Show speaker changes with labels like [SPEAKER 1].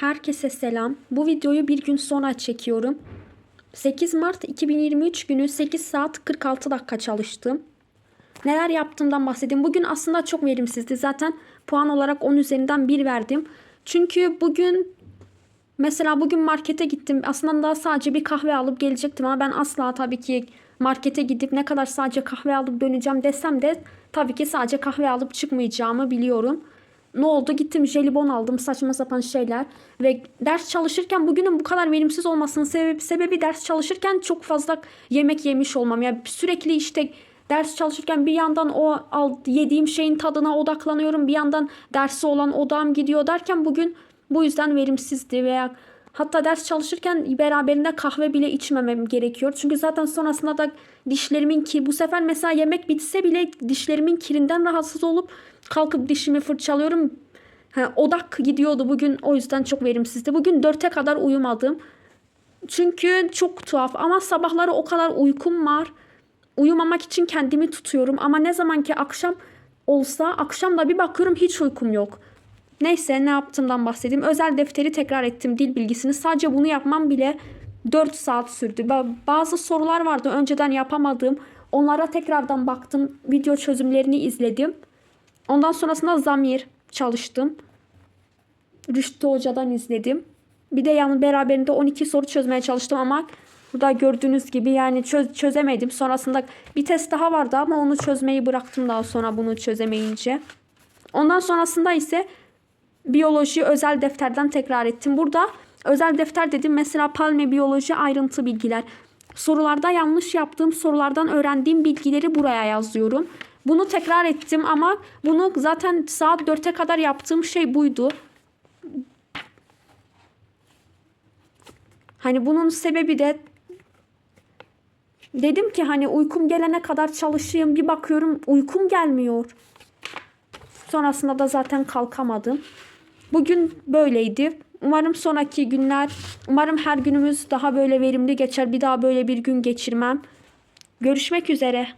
[SPEAKER 1] Herkese selam. Bu videoyu bir gün sonra çekiyorum. 8 Mart 2023 günü 8 saat 46 dakika çalıştım. Neler yaptığımdan bahsedeyim. Bugün aslında çok verimsizdi. Zaten puan olarak 10 üzerinden 1 verdim. Çünkü bugün mesela bugün markete gittim. Aslında daha sadece bir kahve alıp gelecektim ama ben asla tabii ki markete gidip ne kadar sadece kahve alıp döneceğim desem de tabii ki sadece kahve alıp çıkmayacağımı biliyorum. Ne oldu? Gittim jelibon aldım saçma sapan şeyler ve ders çalışırken bugünün bu kadar verimsiz olmasının sebebi, sebebi ders çalışırken çok fazla yemek yemiş olmam. Yani sürekli işte ders çalışırken bir yandan o al, yediğim şeyin tadına odaklanıyorum. Bir yandan dersi olan odağım gidiyor derken bugün bu yüzden verimsizdi veya hatta ders çalışırken beraberinde kahve bile içmemem gerekiyor. Çünkü zaten sonrasında da dişlerimin ki bu sefer mesela yemek bitse bile dişlerimin kirinden rahatsız olup kalkıp dişimi fırçalıyorum. Ha, odak gidiyordu bugün o yüzden çok verimsizdi. Bugün dörte kadar uyumadım. Çünkü çok tuhaf ama sabahları o kadar uykum var. Uyumamak için kendimi tutuyorum ama ne zaman ki akşam olsa akşam da bir bakıyorum hiç uykum yok. Neyse ne yaptığımdan bahsedeyim. Özel defteri tekrar ettim dil bilgisini. Sadece bunu yapmam bile 4 saat sürdü. Ba- Bazı sorular vardı önceden yapamadığım. Onlara tekrardan baktım. Video çözümlerini izledim. Ondan sonrasında zamir çalıştım. Rüştü Hoca'dan izledim. Bir de yani beraberinde 12 soru çözmeye çalıştım ama burada gördüğünüz gibi yani çöz, çözemedim. Sonrasında bir test daha vardı ama onu çözmeyi bıraktım daha sonra bunu çözemeyince. Ondan sonrasında ise biyoloji özel defterden tekrar ettim. Burada özel defter dedim mesela palme biyoloji ayrıntı bilgiler. Sorularda yanlış yaptığım sorulardan öğrendiğim bilgileri buraya yazıyorum. Bunu tekrar ettim ama bunu zaten saat 4'e kadar yaptığım şey buydu. Hani bunun sebebi de dedim ki hani uykum gelene kadar çalışayım bir bakıyorum uykum gelmiyor. Sonrasında da zaten kalkamadım. Bugün böyleydi. Umarım sonraki günler, umarım her günümüz daha böyle verimli geçer. Bir daha böyle bir gün geçirmem. Görüşmek üzere.